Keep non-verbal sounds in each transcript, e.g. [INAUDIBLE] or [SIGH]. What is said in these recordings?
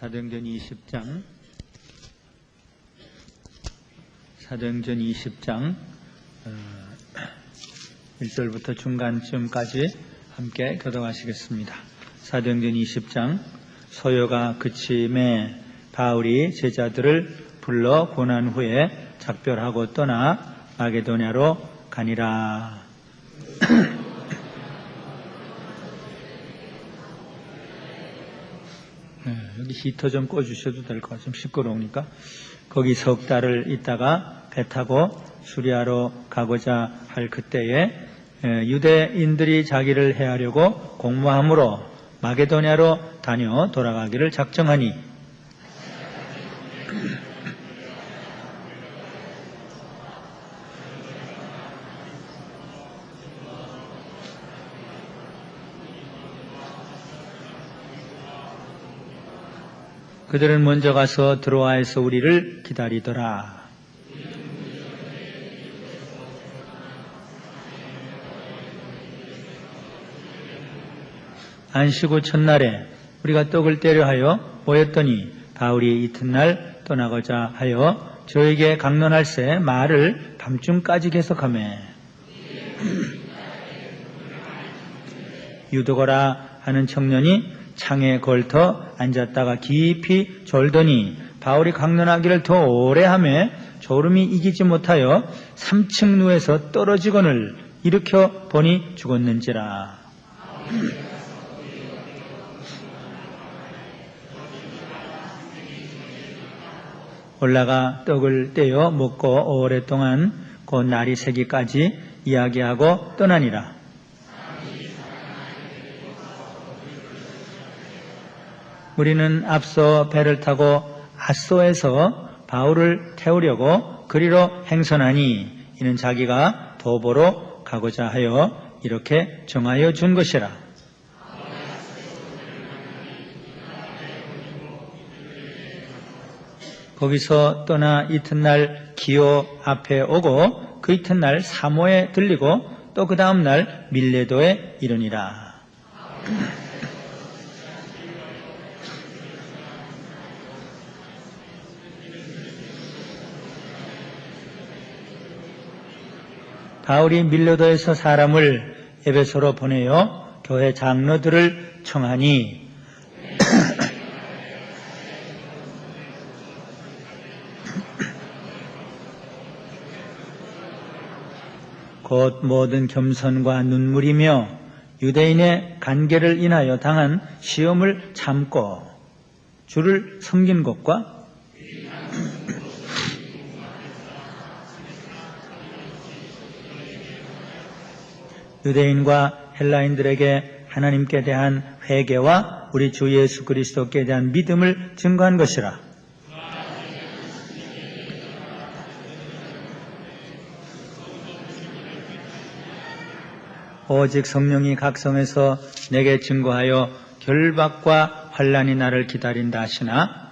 사도행전 20장 사도행전 20장 어, 1절부터 중간쯤까지 함께 교독하시겠습니다. 사도행전 20장 소요가 그침에 바울이 제자들을 불러 고난 후에 작별하고 떠나 마게도냐로 가니라. [CLEARS THROAT] 여기 히터 좀 꺼주셔도 될 것 같아요. 좀 시끄러우니까. 거기 석 달을 있다가 배 타고 수리아로 가고자 할 그때에 에, 유대인들이 자기를 해하려고 공모함으로 마게도냐로 다녀 돌아가기를 작정하니 그들은 먼저 가서 드로아에서 우리를 기다리더라. 안식후 첫날에 우리가 떡을 때려 하여 모였더니 바울이 이튿날 떠나고자 하여 저에게 강론할새 말을 밤중까지 계속하매 [CLEARS THROAT] 유도거라 하는 청년이 창에 걸터 앉았다가 깊이 졸더니 바울이 강론하기를 더 오래 하매 졸음이 이기지 못하여 3층 누에서 떨어지거늘 일으켜 보니 죽었는지라. 올라가 떡을 떼어 먹고 오랫동안 곧 날이 새기까지 이야기하고 떠나니라. 우리는 앞서 배를 타고 아소에서 바울을 태우려고 그리로 행선하니 이는 자기가 도보로 가고자 하여 이렇게 정하여 준 것이라. 거기서 떠나 이튿날 기오 앞에 오고 그 이튿날 사모에 들리고 또 그 다음날 밀레도에 이르니라. 바울이 밀레도에서 사람을 에베소로 보내어 교회 장로들을 청하니. [COUGHS] 곧 모든 겸손과 눈물이며 유대인의 관계를 인하여 당한 시험을 참고 주를 섬긴 것과 유대인과 헬라인들에게 하나님께 대한 회개와 우리 주 예수 그리스도께 대한 믿음을 증거한 것이라. 오직 성령이 각성해서 내게 증거하여 결박과 환란이 나를 기다린다 하시나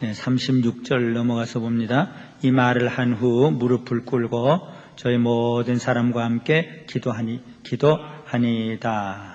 네, 36절 넘어가서 봅니다. 이 말을 한 후 무릎을 꿇고 저희 모든 사람과 함께 기도하니 기도하니다.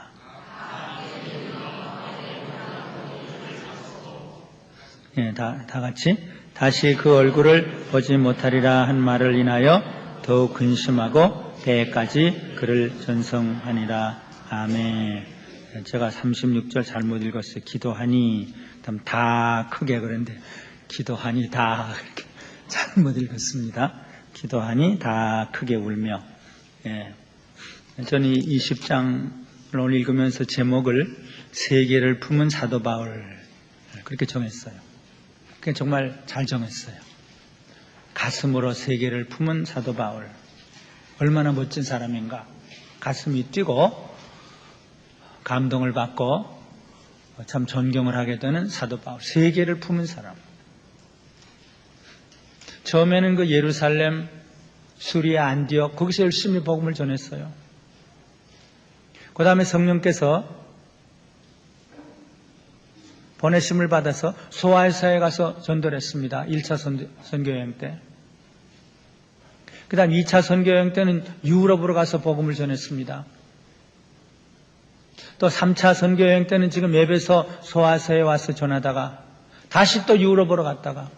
예, 다, 다 같이 다시 그 얼굴을 보지 못하리라 한 말을 인하여 더욱 근심하고 배까지 그를 전성하니라. 아멘. 제가 36절 잘못 읽었어요. 기도하니, 그다음 다 크게 그런데 기도하니 다 이렇게 [LAUGHS] 잘못 읽었습니다. 기도하니 다 크게 울며. 예. 저는 이 20장을 오늘 읽으면서 제목을 세계를 품은 사도 바울 그렇게 정했어요. 그게 정말 잘 정했어요. 가슴으로 세계를 품은 사도 바울. 얼마나 멋진 사람인가. 가슴이 뛰고 감동을 받고 참 존경을 하게 되는 사도 바울. 세계를 품은 사람. 처음에는 그 예루살렘, 수리아, 안디옥 거기서 열심히 복음을 전했어요. 그 다음에 성령께서 보내심을 받아서 소아사에 가서 전도를 했습니다. 1차 선교 여행 때. 그 다음 2차 선교 여행 때는 유럽으로 가서 복음을 전했습니다. 또 3차 선교 여행 때는 지금 예배서 소아세에 와서 전하다가 다시 또 유럽으로 갔다가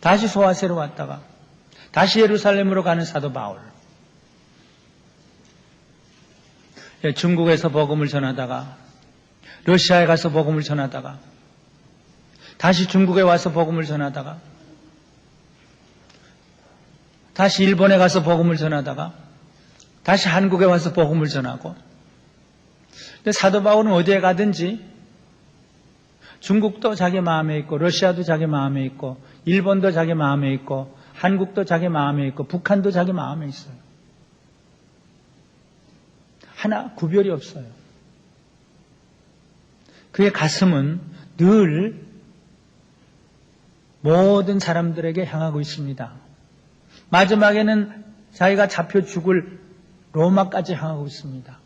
다시 소아세로 갔다가 다시 예루살렘으로 가는 사도 바울. 예, 중국에서 복음을 전하다가 러시아에 가서 복음을 전하다가 다시 중국에 와서 복음을 전하다가 다시 일본에 가서 복음을 전하다가 다시 한국에 와서 복음을 전하고 사도 바울은 어디에 가든지 중국도 자기 마음에 있고 러시아도 자기 마음에 있고 일본도 자기 마음에 있고 한국도 자기 마음에 있고 북한도 자기 마음에 있어요. 하나 구별이 없어요. 그의 가슴은 늘 모든 사람들에게 향하고 있습니다. 마지막에는 자기가 잡혀 죽을 로마까지 향하고 있습니다.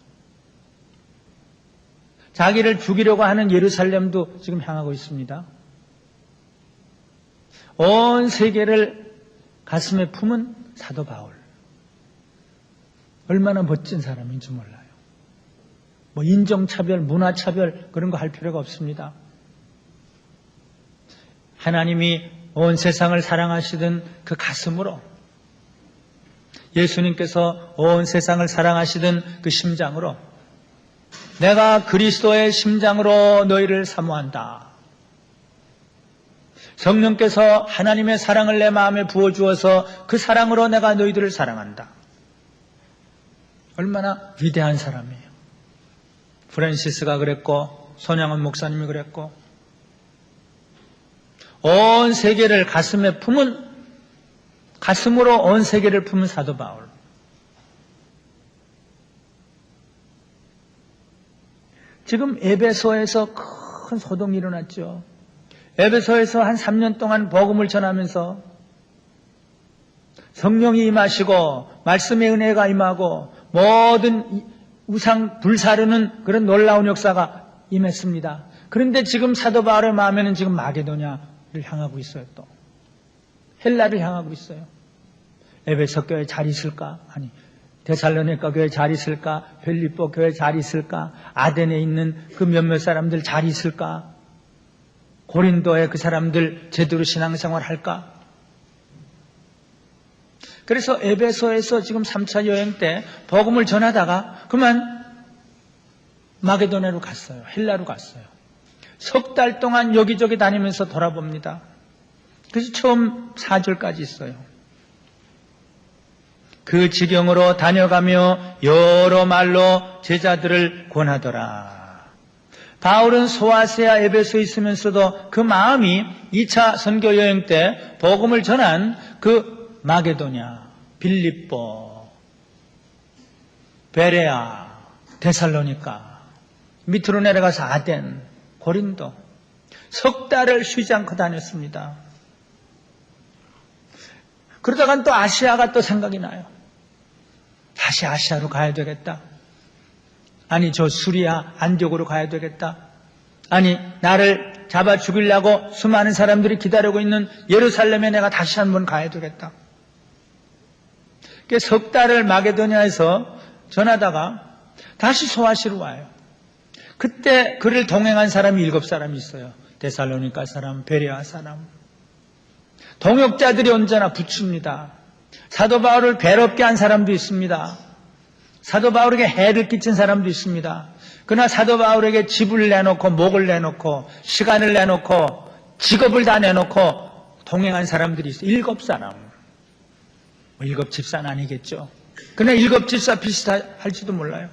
자기를 죽이려고 하는 예루살렘도 지금 향하고 있습니다. 온 세계를 가슴에 품은 사도 바울. 얼마나 멋진 사람인지 몰라요. 뭐 인종차별, 문화차별 그런 거 할 필요가 없습니다. 하나님이 온 세상을 사랑하시던 그 가슴으로 예수님께서 온 세상을 사랑하시던 그 심장으로 내가 그리스도의 심장으로 너희를 사모한다. 성령께서 하나님의 사랑을 내 마음에 부어주어서 그 사랑으로 내가 너희들을 사랑한다. 얼마나 위대한 사람이에요. 프랜시스가 그랬고, 손양원 목사님이 그랬고, 온 세계를 가슴에 품은, 가슴으로 온 세계를 품은 사도 바울. 지금 에베소에서 큰 소동이 일어났죠. 에베소에서 한 3년 동안 복음을 전하면서 성령이 임하시고 말씀의 은혜가 임하고 모든 우상 불사르는 그런 놀라운 역사가 임했습니다. 그런데 지금 사도 바울의 마음에는 지금 마게도냐를 향하고 있어요 또. 헬라를 향하고 있어요. 에베소 교회 잘 있을까? 아니 데살로니가 교회 잘 있을까? 벨리포 교회 잘 있을까? 아덴에 있는 그 몇몇 사람들 잘 있을까? 고린도에 그 사람들 제대로 신앙생활 할까? 그래서 에베소에서 지금 3차 여행 때 복음을 전하다가 그만 마게도네로 갔어요. 헬라로 갔어요. 석 달 동안 여기저기 다니면서 돌아봅니다. 그래서 처음 4절까지 있어요. 그 지경으로 다녀가며 여러 말로 제자들을 권하더라. 바울은 소아세아 에베소에 있으면서도 그 마음이 2차 선교 여행 때 복음을 전한 그 마게도냐, 빌립보, 베레아, 데살로니카, 밑으로 내려가서 아덴, 고린도 석 달을 쉬지 않고 다녔습니다. 그러다간 또 아시아가 또 생각이 나요. 다시 아시아로 가야 되겠다. 아니 저 수리아 안디옥으로 가야 되겠다. 아니 나를 잡아 죽이려고 수많은 사람들이 기다리고 있는 예루살렘에 내가 다시 한번 가야 되겠다. 석 달을 마게도냐에서 전하다가 다시 소아시로 와요. 그때 그를 동행한 사람이 일곱 사람이 있어요. 데살로니카 사람, 베레아 사람. 동역자들이 언제나 붙습니다. 사도 바울을 괴롭게 한 사람도 있습니다. 사도 바울에게 해를 끼친 사람도 있습니다. 그러나 사도 바울에게 집을 내놓고 목을 내놓고 시간을 내놓고 직업을 다 내놓고 동행한 사람들이 있어요. 일곱 사람. 뭐 일곱 집사는 아니겠죠. 그러나 일곱 집사 비슷할지도 몰라요.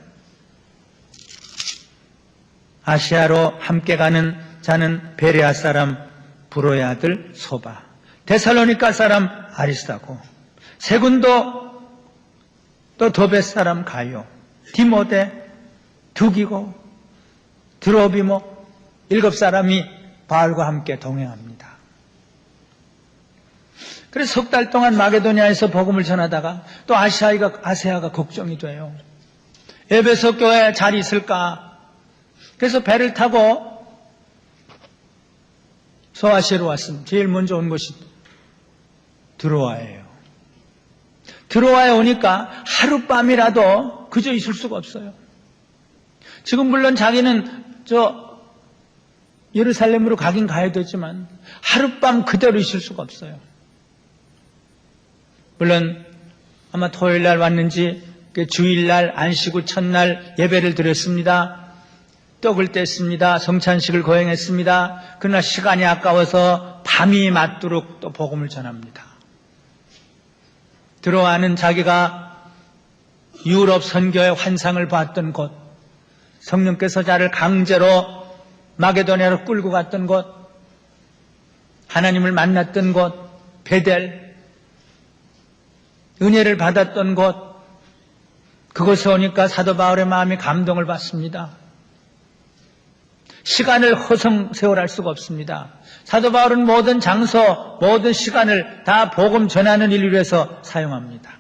아시아로 함께 가는 자는 베레아 사람 부로의 아들 소바, 데살로니카 사람 아리스타고, 세군도 또 도베 사람 가요, 디모데, 두기고, 드로비모 일곱 사람이 바알과 함께 동행합니다. 그래서 석 달 동안 마게도니아에서 복음을 전하다가 또 아시아가 아세아가 걱정이 돼요. 에베소 교회 잘 있을까? 그래서 배를 타고 소아시로 왔습니다. 제일 먼저 온 곳이 드로아예요. 들어와야 오니까 하룻밤이라도 그저 있을 수가 없어요. 지금 물론 자기는 저 예루살렘으로 가긴 가야 되지만 하룻밤 그대로 있을 수가 없어요. 물론 아마 토요일 날 왔는지 그 주일 날 안식 후 첫날 예배를 드렸습니다. 떡을 뗐습니다. 성찬식을 거행했습니다. 그러나 시간이 아까워서 밤이 맞도록 또 복음을 전합니다. 들어와는 자기가 유럽 선교의 환상을 봤던 곳, 성령께서 자를 강제로 마게도니아로 끌고 갔던 곳, 하나님을 만났던 곳, 베델, 은혜를 받았던 곳, 그곳에 오니까 사도 바울의 마음이 감동을 받습니다. 시간을 허송 세월할 수가 없습니다. 사도 바울은 모든 장소, 모든 시간을 다 복음 전하는 일을 위해서 사용합니다.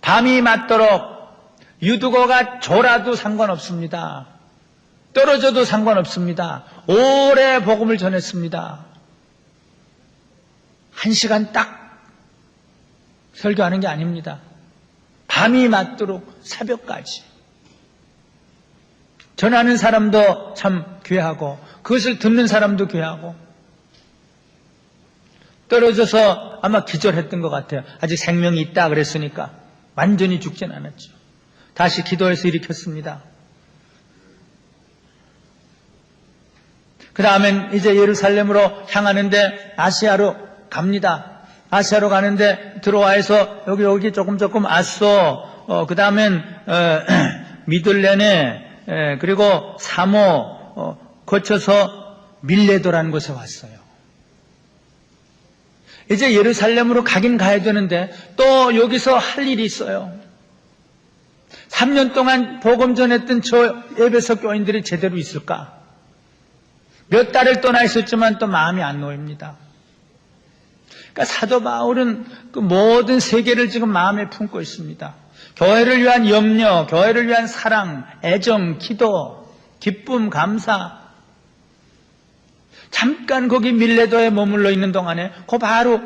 밤이 맞도록 유두고가 졸아도 상관없습니다. 떨어져도 상관없습니다. 오래 복음을 전했습니다. 한 시간 딱 설교하는 게 아닙니다. 밤이 맞도록 새벽까지. 전하는 사람도 참 귀하고 그것을 듣는 사람도 귀하고 떨어져서 아마 기절했던 것 같아요. 아직 생명이 있다 그랬으니까 완전히 죽진 않았죠. 다시 기도해서 일으켰습니다. 그 다음엔 이제 예루살렘으로 향하는데 아시아로 갑니다. 아시아로 가는데 들어와서 여기 여기 조금 조금 아쏘 어, 그 다음엔 어, [CLEARS THROAT] 에, 그리고 사모 어, 거쳐서 밀레도라는 곳에 왔어요. 이제 예루살렘으로 가긴 가야 되는데 또 여기서 할 일이 있어요. 3년 동안 복음 전했던 저 에베소 교인들이 제대로 있을까? 몇 달을 떠나 있었지만 또 마음이 안 놓입니다. 그러니까 사도 바울은 그 모든 세계를 지금 마음에 품고 있습니다. 교회를 위한 염려, 교회를 위한 사랑, 애정, 기도, 기쁨, 감사. 잠깐 거기 밀레도에 머물러 있는 동안에 그 바로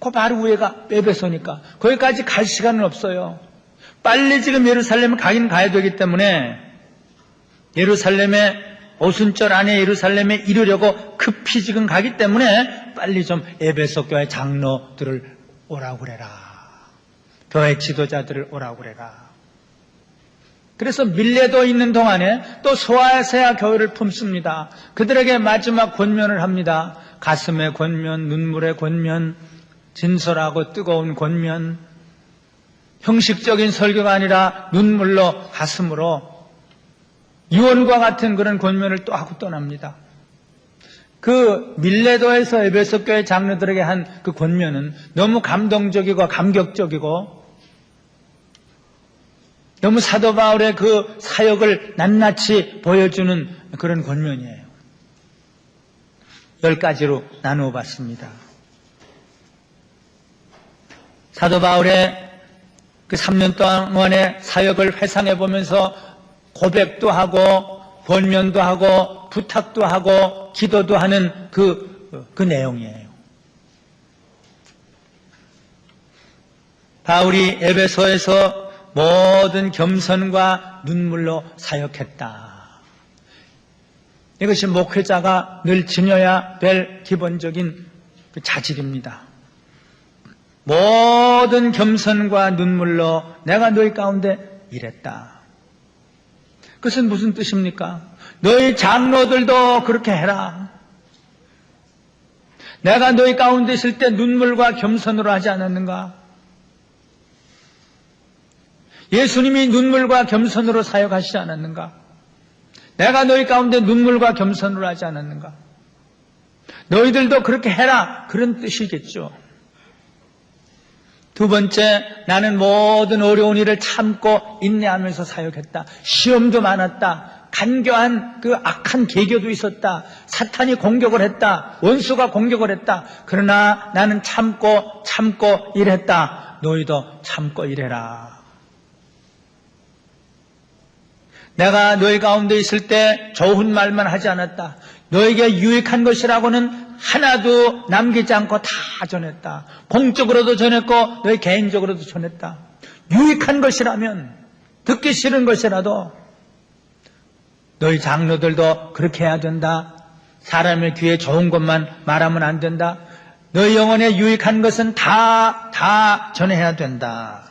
그 바로 위에가 에베소니까 거기까지 갈 시간은 없어요. 빨리 지금 예루살렘을 가긴 가야 되기 때문에 예루살렘에 오순절 안에 예루살렘에 이르려고 급히 지금 가기 때문에 빨리 좀 에베소 교회 장로들을 오라고 그래라. 교회 지도자들을 오라고 그래라. 그래서 밀레도 있는 동안에 또 소아세아 교회를 품습니다. 그들에게 마지막 권면을 합니다. 가슴의 권면, 눈물의 권면, 진솔하고 뜨거운 권면, 형식적인 설교가 아니라 눈물로 가슴으로 유언과 같은 그런 권면을 또 하고 떠납니다. 그 밀레도에서 에베소 교회 장로들에게 한 그 권면은 너무 감동적이고 감격적이고 너무 사도 바울의 그 사역을 낱낱이 보여주는 그런 권면이에요. 열 가지로 나누어 봤습니다. 사도 바울의 그 3년 동안의 사역을 회상해 보면서 고백도 하고 권면도 하고 부탁도 하고 기도도 하는 그, 그 내용이에요. 바울이 에베소에서 모든 겸손과 눈물로 사역했다. 이것이 목회자가 늘 지녀야 될 기본적인 그 자질입니다. 모든 겸손과 눈물로 내가 너희 가운데 일했다. 그것은 무슨 뜻입니까? 너희 장로들도 그렇게 해라. 내가 너희 가운데 있을 때 눈물과 겸손으로 하지 않았는가? 예수님이 눈물과 겸손으로 사역하시지 않았는가? 내가 너희 가운데 눈물과 겸손으로 하지 않았는가? 너희들도 그렇게 해라. 그런 뜻이겠죠. 두 번째, 나는 모든 어려운 일을 참고 인내하면서 사역했다. 시험도 많았다. 간교한 그 악한 계교도 있었다. 사탄이 공격을 했다. 원수가 공격을 했다. 그러나 나는 참고 참고 일했다. 너희도 참고 일해라. 내가 너희 가운데 있을 때 좋은 말만 하지 않았다. 너에게 유익한 것이라고는 하나도 남기지 않고 다 전했다. 공적으로도 전했고 너희 개인적으로도 전했다. 유익한 것이라면 듣기 싫은 것이라도 너희 장로들도 그렇게 해야 된다. 사람의 귀에 좋은 것만 말하면 안 된다. 너희 영혼에 유익한 것은 다, 다 전해야 된다.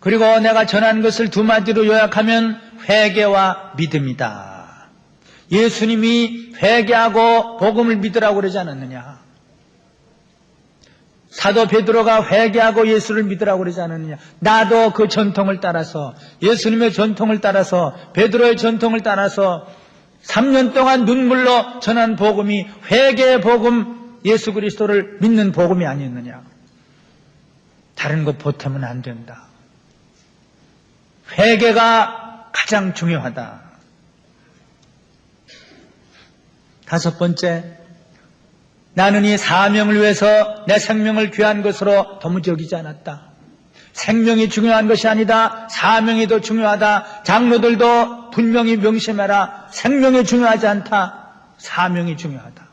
그리고 내가 전한 것을 두 마디로 요약하면 회개와 믿음이다. 예수님이 회개하고 복음을 믿으라고 그러지 않았느냐? 사도 베드로가 회개하고 예수를 믿으라고 그러지 않았느냐? 나도 그 전통을 따라서 예수님의 전통을 따라서 베드로의 전통을 따라서 3년 동안 눈물로 전한 복음이 회개의 복음 예수 그리스도를 믿는 복음이 아니었느냐? 다른 것 보태면 안 된다. 회개가 가장 중요하다. 다섯 번째, 나는 이 사명을 위해서 내 생명을 귀한 것으로 도무지 여기지 않았다. 생명이 중요한 것이 아니다. 사명이 더 중요하다. 장로들도 분명히 명심해라. 생명이 중요하지 않다. 사명이 중요하다.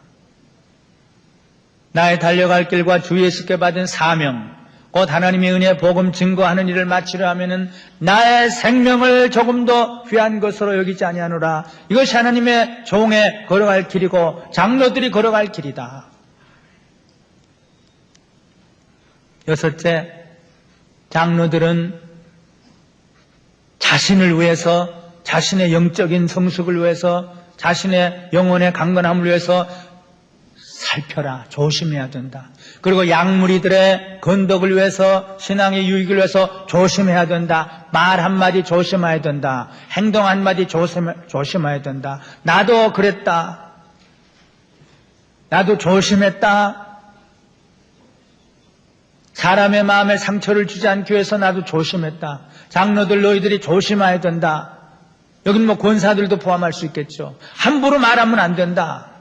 나의 달려갈 길과 주 예수께 받은 사명, 곧 하나님의 은혜 복음 증거하는 일을 마치려 하면은 나의 생명을 조금 더 귀한 것으로 여기지 아니하노라. 이것이 하나님의 종에 걸어갈 길이고 장로들이 걸어갈 길이다. 여섯째, 장로들은 자신을 위해서 자신의 영적인 성숙을 위해서 자신의 영혼의 강건함을 위해서 살펴라 조심해야 된다. 그리고 약무리들의 건덕을 위해서 신앙의 유익을 위해서 조심해야 된다. 말 한마디 조심해야 된다. 행동 한마디 조심, 조심해야 된다. 나도 그랬다. 나도 조심했다. 사람의 마음에 상처를 주지 않기 위해서 나도 조심했다. 장로들 너희들이 조심해야 된다. 여긴 뭐 권사들도 포함할 수 있겠죠. 함부로 말하면 안 된다.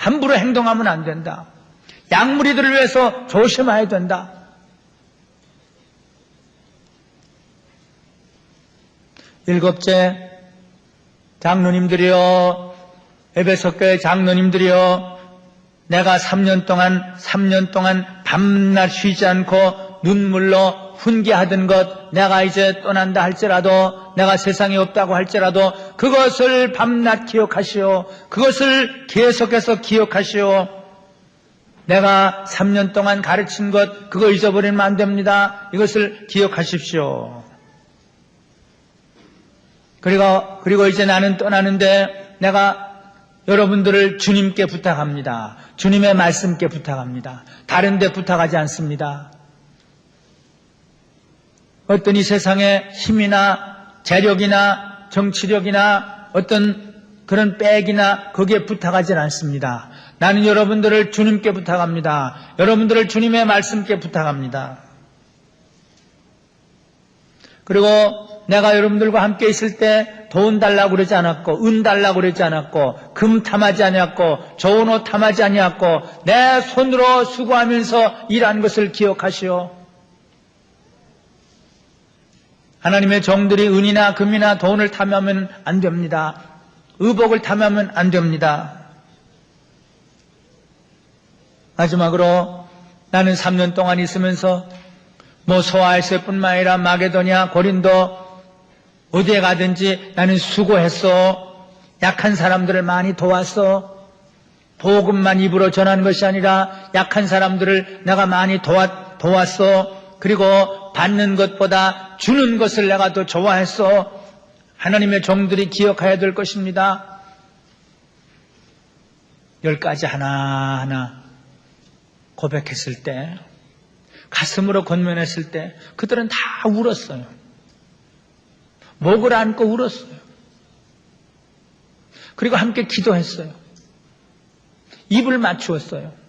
함부로 행동하면 안 된다. 약무리들을 위해서 조심해야 된다. 일곱째, 장로님들이요, 에베소교회 장로님들이요, 내가 3년 동안, 3년 동안 밤낮 쉬지 않고 눈물로 훈계하던 것, 내가 이제 떠난다 할지라도, 내가 세상에 없다고 할지라도, 그것을 밤낮 기억하시오. 그것을 계속해서 기억하시오. 내가 3년 동안 가르친 것, 그거 잊어버리면 안 됩니다. 이것을 기억하십시오. 그리고, 그리고 이제 나는 떠나는데, 내가 여러분들을 주님께 부탁합니다. 주님의 말씀께 부탁합니다. 다른 데 부탁하지 않습니다. 어떤 이 세상의 힘이나 재력이나 정치력이나 어떤 그런 백이나 거기에 부탁하지 않습니다. 나는 여러분들을 주님께 부탁합니다. 여러분들을 주님의 말씀께 부탁합니다. 그리고 내가 여러분들과 함께 있을 때 돈 달라고 그러지 않았고 은 달라고 그러지 않았고 금 탐하지 아니었고 좋은 옷 탐하지 아니었고 내 손으로 수고하면서 일한 것을 기억하시오. 하나님의 종들이 은이나 금이나 돈을 탐하면 안 됩니다. 의복을 탐하면 안 됩니다. 마지막으로 나는 3년 동안 있으면서 뭐 소아에서 뿐만 아니라 마게도냐 고린도 어디에 가든지 나는 수고했어. 약한 사람들을 많이 도왔어. 복음만 입으로 전하는 것이 아니라 약한 사람들을 내가 많이 도왔, 도왔어. 그리고 받는 것보다 주는 것을 내가 더 좋아했어. 하나님의 종들이 기억해야 될 것입니다. 열 가지 하나하나 고백했을 때, 가슴으로 건면했을 때, 그들은 다 울었어요. 목을 안고 울었어요. 그리고 함께 기도했어요. 입을 맞추었어요.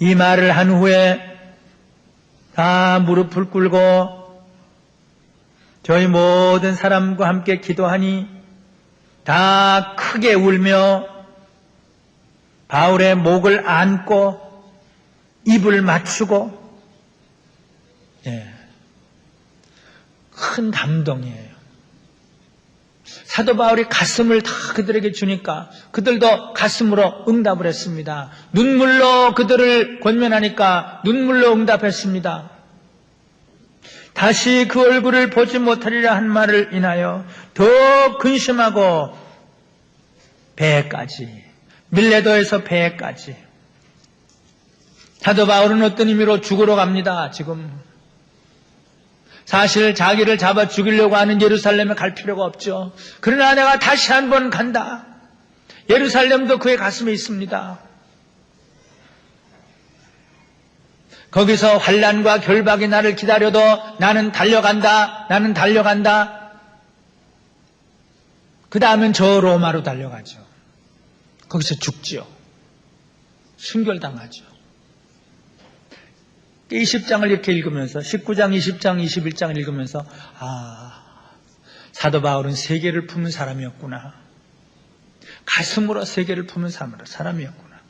이 말을 한 후에 다 무릎을 꿇고 저희 모든 사람과 함께 기도하니 다 크게 울며 바울의 목을 안고 입을 맞추고 예. 큰 감동이에요. 사도 바울이 가슴을 다 그들에게 주니까 그들도 가슴으로 응답을 했습니다. 눈물로 그들을 권면하니까 눈물로 응답했습니다. 다시 그 얼굴을 보지 못하리라 한 말을 인하여 더 근심하고 배까지 밀레도에서 배까지 사도 바울은 어떤 의미로 죽으러 갑니다. 지금 사실 자기를 잡아 죽이려고 하는 예루살렘에 갈 필요가 없죠. 그러나 내가 다시 한 번 간다. 예루살렘도 그의 가슴에 있습니다. 거기서 환란과 결박이 나를 기다려도 나는 달려간다. 나는 달려간다. 그 다음엔 저 로마로 달려가죠. 거기서 죽지요. 순결당하죠. 20장을 이렇게 읽으면서 19장, 20장, 21장을 읽으면서 아 사도 바울은 세계를 품은 사람이었구나. 가슴으로 세계를 품은 사람이었구나.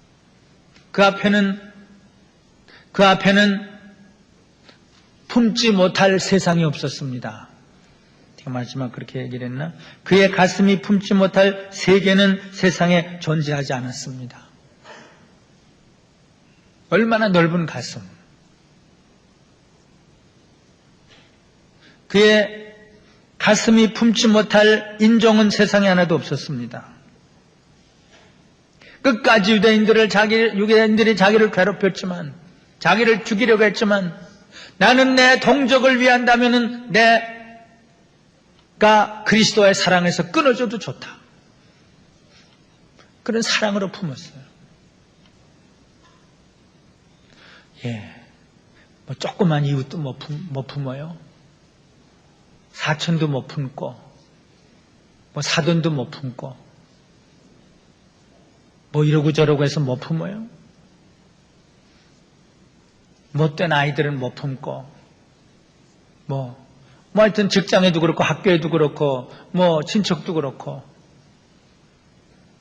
그 앞에는 그 앞에는 품지 못할 세상이 없었습니다. 제가 마지막 그렇게 얘기를 했나? 그의 가슴이 품지 못할 세계는 세상에 존재하지 않았습니다. 얼마나 넓은 가슴. 그의 가슴이 품지 못할 인종은 세상에 하나도 없었습니다. 끝까지 유대인들을 자기, 유대인들이 자기를 괴롭혔지만, 자기를 죽이려고 했지만, 나는 내 동족을 위한다면은 내가 그리스도의 사랑에서 끊어져도 좋다. 그런 사랑으로 품었어요. 예. 뭐 조그만 이웃도 못, 품, 못 품어요. 사촌도 못 품고, 뭐 사돈도 못 품고, 뭐 이러고 저러고 해서 못 품어요. 못된 아이들은 못 품고, 뭐, 뭐 하여튼 직장에도 그렇고 학교에도 그렇고, 뭐 친척도 그렇고,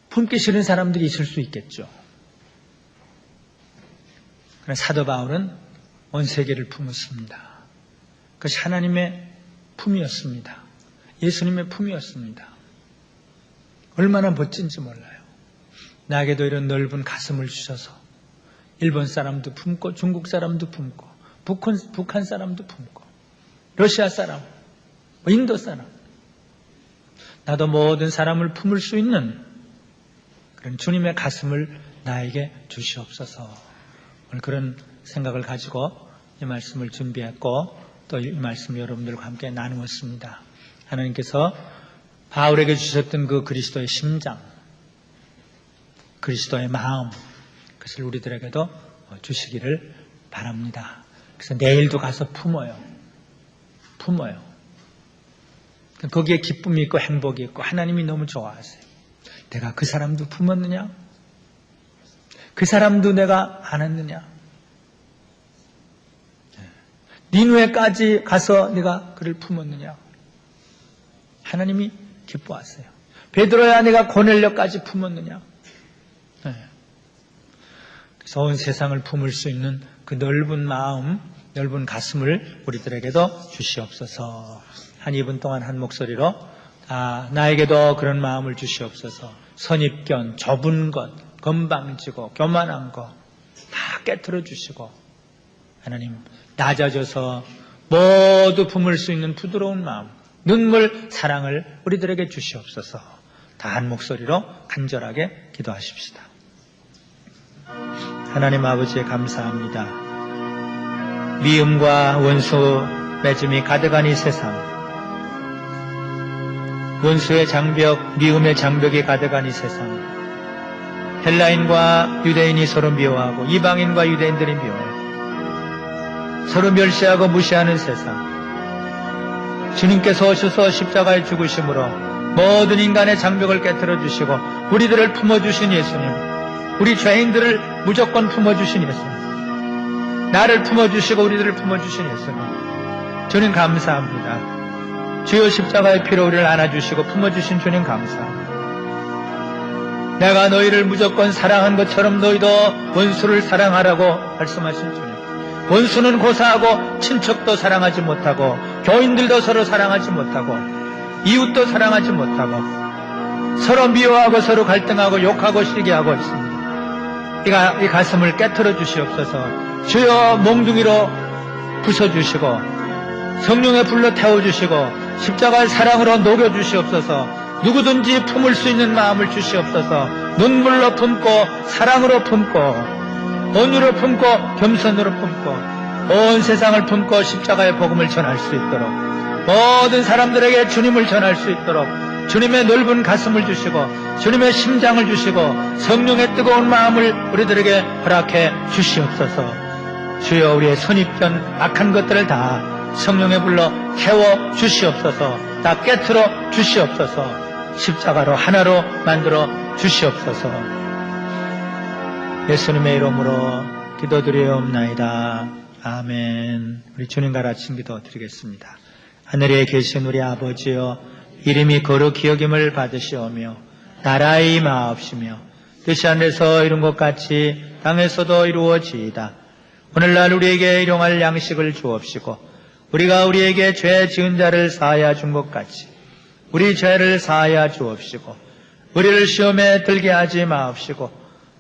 품기 싫은 사람들이 있을 수 있겠죠. 그러나 사도 바울은 온 세계를 품었습니다. 그것이 하나님의 품이었습니다. 예수님의 품이었습니다. 얼마나 멋진지 몰라요. 나에게도 이런 넓은 가슴을 주셔서 일본 사람도 품고 중국 사람도 품고 북한, 북한 사람도 품고 러시아 사람, 뭐 인도 사람 나도 모든 사람을 품을 수 있는 그런 주님의 가슴을 나에게 주시옵소서 오늘 그런 생각을 가지고 이 말씀을 준비했고 또 이 말씀 여러분들과 함께 나누었습니다. 하나님께서 바울에게 주셨던 그 그리스도의 심장, 그리스도의 마음, 그것을 우리들에게도 주시기를 바랍니다. 그래서 내일도 가서 품어요. 품어요. 거기에 기쁨이 있고 행복이 있고 하나님이 너무 좋아하세요. 내가 그 사람도 품었느냐? 그 사람도 내가 안았느냐? 니누에까지 가서 네가 그를 품었느냐? 하나님이 기뻐하세요. 베드로야 내가 고넬료까지 품었느냐? 네. 그래서 온 세상을 품을 수 있는 그 넓은 마음, 넓은 가슴을 우리들에게도 주시옵소서. 한 2분 동안 한 목소리로 아, 나에게도 그런 마음을 주시옵소서. 선입견, 좁은 것, 건방지고 교만한 것 다 깨뜨려 주시고 하나님 낮아져서 모두 품을 수 있는 부드러운 마음, 눈물, 사랑을 우리들에게 주시옵소서. 다 한 목소리로 간절하게 기도하십시다. 하나님 아버지에 감사합니다. 미움과 원수 맺음이 가득한 이 세상, 원수의 장벽, 미움의 장벽이 가득한 이 세상, 헬라인과 유대인이 서로 미워하고 이방인과 유대인들이 미워하고 서로 멸시하고 무시하는 세상. 주님께서 오셔서 십자가에 죽으심으로 모든 인간의 장벽을 깨뜨려 주시고 우리들을 품어 주신 예수님. 우리 죄인들을 무조건 품어 주신 예수님. 나를 품어 주시고 우리들을 품어 주신 예수님. 주님 감사합니다. 주여 십자가의 피로 우리를 안아주시고 품어 주신 주님 감사합니다. 내가 너희를 무조건 사랑한 것처럼 너희도 원수를 사랑하라고 말씀하신 주님. 원수는 고사하고 친척도 사랑하지 못하고 교인들도 서로 사랑하지 못하고 이웃도 사랑하지 못하고 서로 미워하고 서로 갈등하고 욕하고 시기하고 있습니다. 이, 가, 이 가슴을 깨트려 주시옵소서. 주여 몽둥이로 부숴 주시고 성령의 불로 태워 주시고 십자가의 사랑으로 녹여 주시옵소서. 누구든지 품을 수 있는 마음을 주시옵소서. 눈물로 품고 사랑으로 품고 온유로 품고 겸손으로 품고 온 세상을 품고 십자가의 복음을 전할 수 있도록 모든 사람들에게 주님을 전할 수 있도록 주님의 넓은 가슴을 주시고 주님의 심장을 주시고 성령의 뜨거운 마음을 우리들에게 허락해 주시옵소서. 주여 우리의 선입견 악한 것들을 다 성령의 불로 태워 주시옵소서. 다 깨트려 주시옵소서. 십자가로 하나로 만들어 주시옵소서. 예수님의 이름으로 기도드리옵나이다. 아멘. 우리 주님과 아침 기도 드리겠습니다. 하늘에 계신 우리 아버지여 이름이 거룩히 여김을 받으시오며 나라의 임하옵시며 뜻이 하늘에서 이룬 것 같이 땅에서도 이루어지이다. 오늘날 우리에게 일용할 양식을 주옵시고 우리가 우리에게 죄 지은 자를 사하여 준 것 같이 우리 죄를 사하여 주옵시고 우리를 시험에 들게 하지 마옵시고